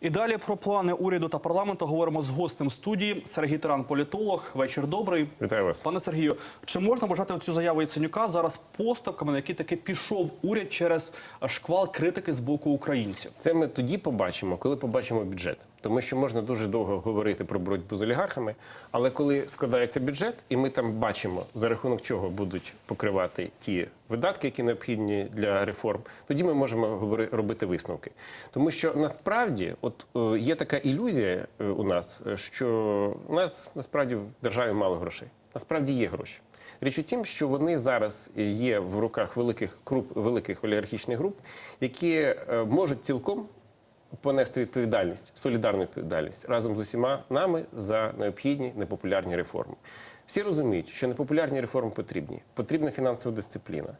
І далі про плани уряду та парламенту говоримо з гостем студії Сергій Таран, політолог. Вечір добрий. Вітаю вас. Пане Сергію, чи можна вважати цю заяву Яценюка зараз поступками, на які таки пішов уряд через шквал критики з боку українців? Це ми тоді побачимо, коли побачимо бюджет. Тому що можна дуже довго говорити про боротьбу з олігархами, але коли складається бюджет, і ми там бачимо, за рахунок чого будуть покривати ті видатки, які необхідні для реформ, тоді ми можемо робити висновки. Тому що насправді, от е, є така ілюзія е, у нас, е, що у нас насправді в державі мало грошей. Насправді є гроші. Річ у тім, що вони зараз є в руках великих груп, великих олігархічних груп, які можуть цілком понести відповідальність, солідарну відповідальність разом з усіма нами за необхідні непопулярні реформи. Всі розуміють, що непопулярні реформи потрібні. Потрібна фінансова дисципліна,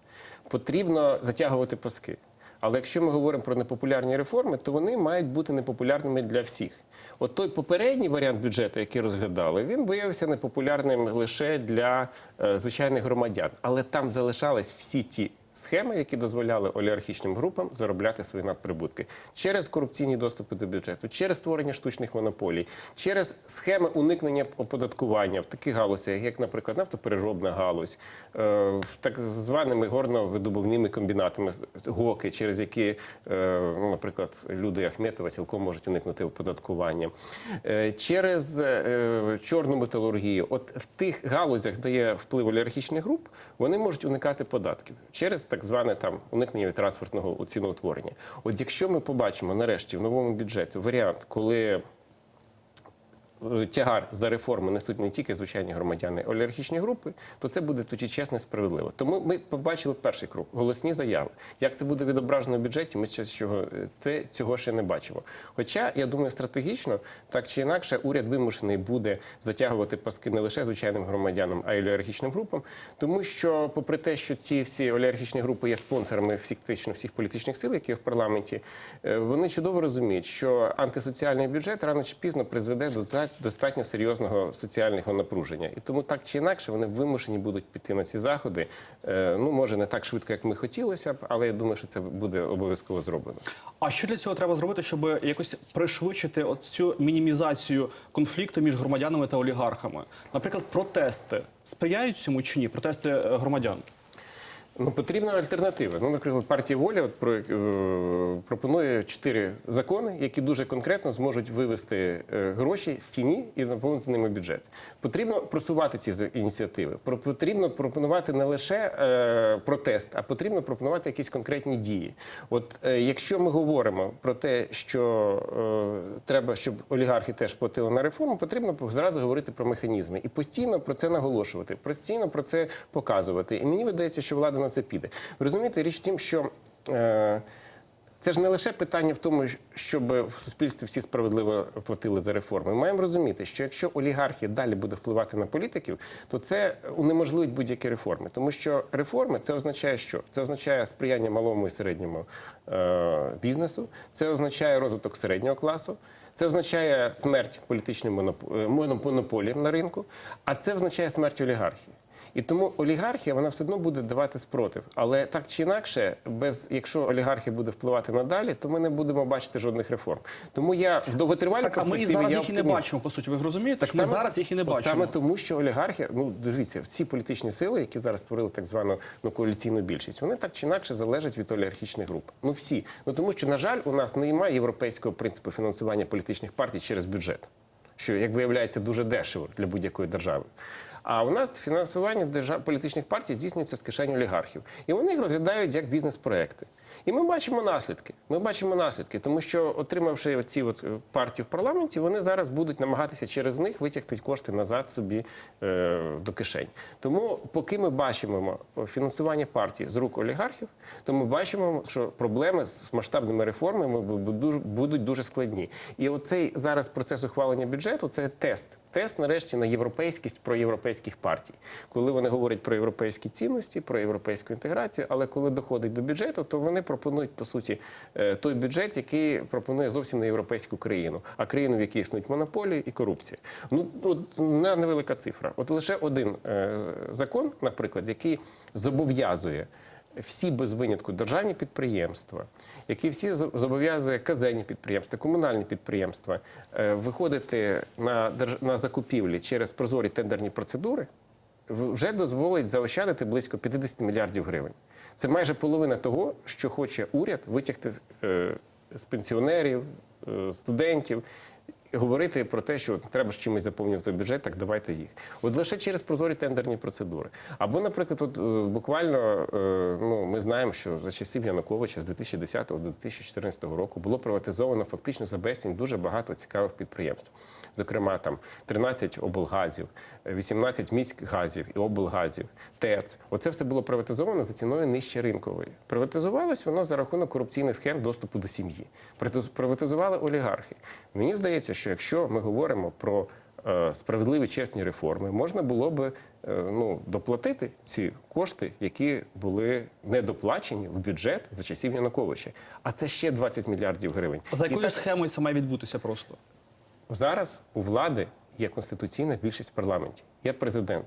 потрібно затягувати паски. Але якщо ми говоримо про непопулярні реформи, то вони мають бути непопулярними для всіх. От той попередній варіант бюджету, який розглядали, він виявився непопулярним лише для е, звичайних громадян. Але там залишались всі ті схеми, які дозволяли олігархічним групам заробляти свої надприбутки. Через корупційні доступи до бюджету, через створення штучних монополій, через схеми уникнення оподаткування в таких галузях, як, наприклад, нафтопереробна галузь, е, так званими горно-видобувними комбінатами ГОКи, через які, е, ну, наприклад, люди Ахметова цілком можуть уникнути оподаткування, Е, через чорну металургію. От в тих галузях, де є вплив олігархічних груп, вони можуть уникати податків. Через так зване там уникнення від транспортного ціноутворення. От якщо ми побачимо нарешті в новому бюджеті варіант, коли тягар за реформи несуть не тільки звичайні громадяни, а олігархічні групи, то це буде тоді чесно і справедливо. Тому ми побачили перший крок голосні заяви. Як це буде відображено в бюджеті? Ми ще цього це цього ще не бачимо. Хоча я думаю, стратегічно так чи інакше, уряд вимушений буде затягувати паски не лише звичайним громадянам, а й олігархічним групам, тому що, попри те, що ці всі олігархічні групи є спонсорами фактично всіх політичних сил, які в парламенті, е, вони чудово розуміють, що антисоціальний бюджет рано чи пізно призведе до та- достатньо серйозного соціального напруження. І тому так чи інакше вони вимушені будуть піти на ці заходи. Е, Ну може не так швидко, як ми хотілося б, але я думаю, що це буде обов'язково зроблено. А що для цього треба зробити, щоб якось пришвидшити цю мінімізацію конфлікту між громадянами та олігархами? Наприклад, протести сприяють цьому чи ні? Протести е, громадян? Ну, потрібна альтернатива. Ну, наприклад, партія воля от, про, е, пропонує чотири закони, які дуже конкретно зможуть вивести е, гроші з тіні і наповнити ними бюджет. Потрібно просувати ці ініціативи. Про- Потрібно пропонувати не лише е, протест, а потрібно пропонувати якісь конкретні дії. От е, якщо ми говоримо про те, що е, треба, щоб олігархи теж платили на реформу, потрібно зразу говорити про механізми і постійно про це наголошувати, постійно про це показувати. І мені видається, що влада на це піде. Ви розумієте, річ в тім, що. Е, це ж не лише питання в тому, щоб в суспільстві всі справедливо платили за реформи. Ми маємо розуміти, що якщо олігархія далі буде впливати на політиків, то це унеможливить будь-які реформи. Тому що реформи це означає, що це означає сприяння малому і середньому е- бізнесу, це означає розвиток середнього класу. Це означає смерть політичним е, моноп- монополіям на ринку, а це означає смерть олігархії. І тому олігархія вона все одно буде давати спротив. Але так чи інакше, без якщо олігархія буде впливати надалі, то ми не будемо бачити жодних реформ. Тому я в довготривалій Так, а ми перспективі зараз я їх і не бачимо, по суті. Ви розумієте? ми Саме- зараз їх і не от бачимо. Саме тому, що олігархія, ну дивіться, ці політичні сили, які зараз створили так звану ну, коаліційну більшість, вони так чи інакше залежать від олігархічних груп. Ну всі. Ну тому що, на жаль, у нас немає європейського принципу фінансування політичних партій через бюджет, що як виявляється дуже дешево для будь-якої держави. А у нас фінансування держав політичних партій здійснюється з кишень олігархів, і вони їх розглядають як бізнес-проекти. І ми бачимо наслідки. Ми бачимо наслідки, тому що отримавши ці от е, партії в парламенті, вони зараз будуть намагатися через них витягти кошти назад собі е, до кишень. Тому, поки ми бачимо фінансування партій з рук олігархів, то ми бачимо, що проблеми з масштабними реформами будуть дуже- складні. І оцей зараз процес ухвалення бюджету це тест. Тест нарешті на європейськість проєвропейських партій, коли вони говорять про європейські цінності, про європейську інтеграцію, але коли доходить до бюджету, то вони пропонують по суті е, той бюджет, який пропонує зовсім не європейську країну, а країну, в якій існують монополії і корупція. Ну от невелика цифра. От лише один е, закон, наприклад, який зобов'язує всі без винятку державні підприємства, які всі зобов'язує казенні підприємства, комунальні підприємства е, виходити на, держ- на закупівлі через прозорі тендерні процедури, вже дозволить заощадити близько 50 мільярдів гривень. Це майже половина того, що хоче уряд витягти з- е, пенсіонерів, е, студентів. Говорити про те, що треба ж чимось заповнювати бюджет, так давайте їх. От лише через прозорі тендерні процедури. Або, наприклад, от, е, буквально е, ну, ми знаємо, що за часів Януковича з 2010 до 2014 року було приватизовано фактично за безцінь дуже багато цікавих підприємств. Зокрема, там 13 облгазів, е, 18 міськгазів і облгазів, ТЕЦ. Оце все було приватизовано за ціною нижче ринкової. Приватизувалось воно за рахунок корупційних схем доступу до сім'ї. Приватизували олігархи. Мені здається, що якщо ми говоримо про е, справедливі чесні реформи, можна було би е, ну, доплатити ці кошти, які були недоплачені в бюджет за часів Януковича. А це ще 20 мільярдів гривень. За якою так- схемою це має відбутися просто? Зараз у влади є конституційна більшість в парламенті, є президент.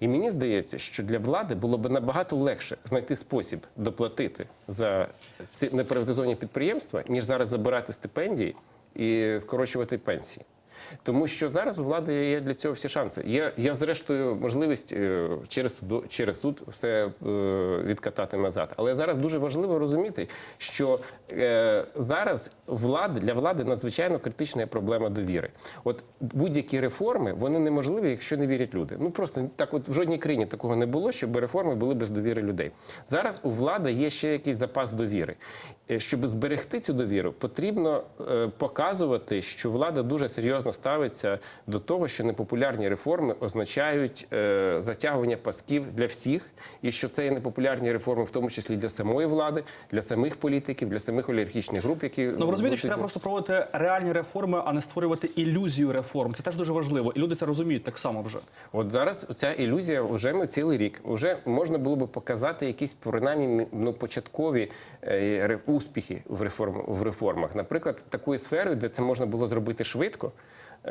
І мені здається, що для влади було б набагато легше знайти спосіб доплатити за ці неприватизовані підприємства, ніж зараз забирати стипендії і скорочувати пенсії. Тому що зараз у влади є для цього всі шанси. Є, є зрештою можливість е, через суду, через суд все е, відкатати назад. Але зараз дуже важливо розуміти, що е, зараз влади для влади надзвичайно критична проблема довіри. От будь-які реформи вони неможливі, якщо не вірять люди. Ну просто так, от в жодній країні такого не було, щоб реформи були без довіри людей. Зараз у влади є ще якийсь запас довіри. Щоб зберегти цю довіру, потрібно показувати, що влада дуже серйозно ставиться до того, що непопулярні реформи означають е, затягування пасків для всіх, і що це є непопулярні реформи, в тому числі для самої влади, для самих політиків, для самих олігархічних груп, які Ну ви розумієте, що треба просто проводити реальні реформи, а не створювати ілюзію реформ. Це теж дуже важливо, і люди це розуміють так само вже. От зараз ця ілюзія вже ми цілий рік. Вже можна було би показати якісь принаймні ну, початкові е, успіхи в реформ в реформах. Наприклад, такою сферою, де це можна було зробити швидко,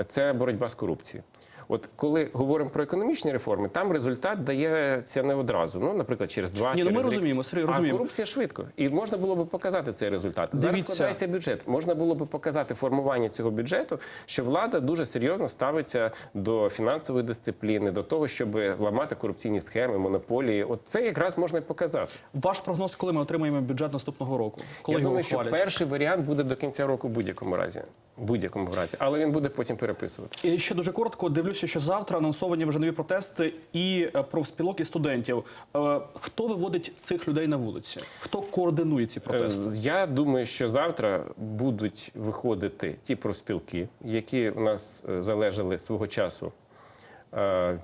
це боротьба з корупцією. От коли говоримо про економічні реформи, там результат дається не одразу. Ну, наприклад, через два Ні, ну, через ми рік. розуміємо, Сергій, А корупція швидко. І можна було би показати цей результат. Зараз Дивіться. складається бюджет. Можна було би показати формування цього бюджету, що влада дуже серйозно ставиться до фінансової дисципліни, до того, щоб ламати корупційні схеми, монополії. От це якраз можна показати. Ваш прогноз, коли ми отримаємо бюджет наступного року? Коли Я його думаю, що перший варіант буде до кінця року в будь-якому разі. В будь-якому разі, але він буде потім переписуватися. І ще дуже коротко дивлюся, що завтра анонсовані вже нові протести і е, профспілок, і студентів. Е, Хто виводить цих людей на вулиці? Хто координує ці протести? Е, Я думаю, що завтра будуть виходити ті профспілки, які у нас залежали свого часу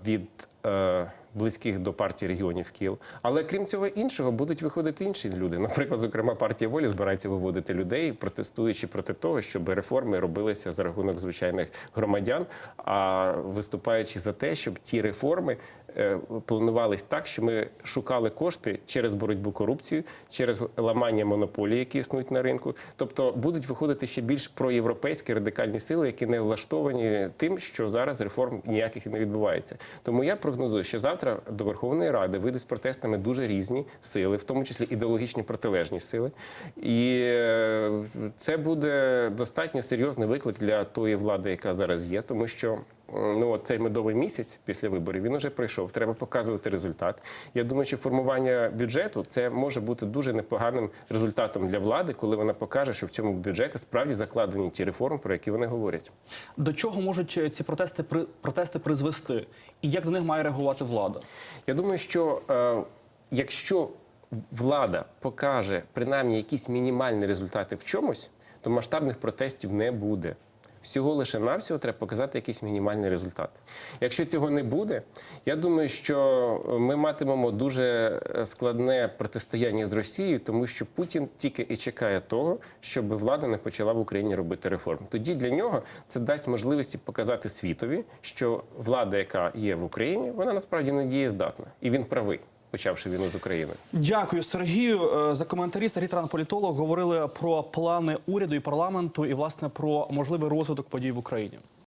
від близьких до партії регіонів Кіл. Але крім цього іншого, будуть виходити інші люди. Наприклад, зокрема, партія волі збирається виводити людей, протестуючи проти того, щоб реформи робилися за рахунок звичайних громадян, а виступаючи за те, щоб ці реформи планувались так, що ми шукали кошти через боротьбу корупцію, через ламання монополій, які існують на ринку. Тобто будуть виходити ще більш проєвропейські радикальні сили, які не влаштовані тим, що зараз реформ ніяких не відбувається. Тому я прогнозую, що завтра до Верховної Ради вийдуть з протестами дуже різні сили, в тому числі ідеологічні протилежні сили. І е, це буде достатньо серйозний виклик для тої влади, яка зараз є, тому що. Ну, от цей медовий місяць після виборів він уже пройшов. Треба показувати результат. Я думаю, що формування бюджету це може бути дуже непоганим результатом для влади, коли вона покаже, що в цьому бюджеті справді закладені ті реформи, про які вони говорять. До чого можуть е, ці протести при протести призвести? І як до них має реагувати влада? Я думаю, що е, якщо влада покаже принаймні якісь мінімальні результати в чомусь, то масштабних протестів не буде. Всього лише навсього треба показати якийсь мінімальний результат. Якщо цього не буде, я думаю, що ми матимемо дуже е, складне протистояння з Росією, тому що Путін тільки і чекає того, щоб влада не почала в Україні робити реформ. Тоді для нього це дасть можливості показати світові, що влада, яка є в Україні, вона насправді не дієздатна, і він правий, почавши війну з України. Дякую, Сергію, е, за коментарі. Сергій Тран, говорили про плани уряду і парламенту, і власне про можливий розвиток подій в Україні.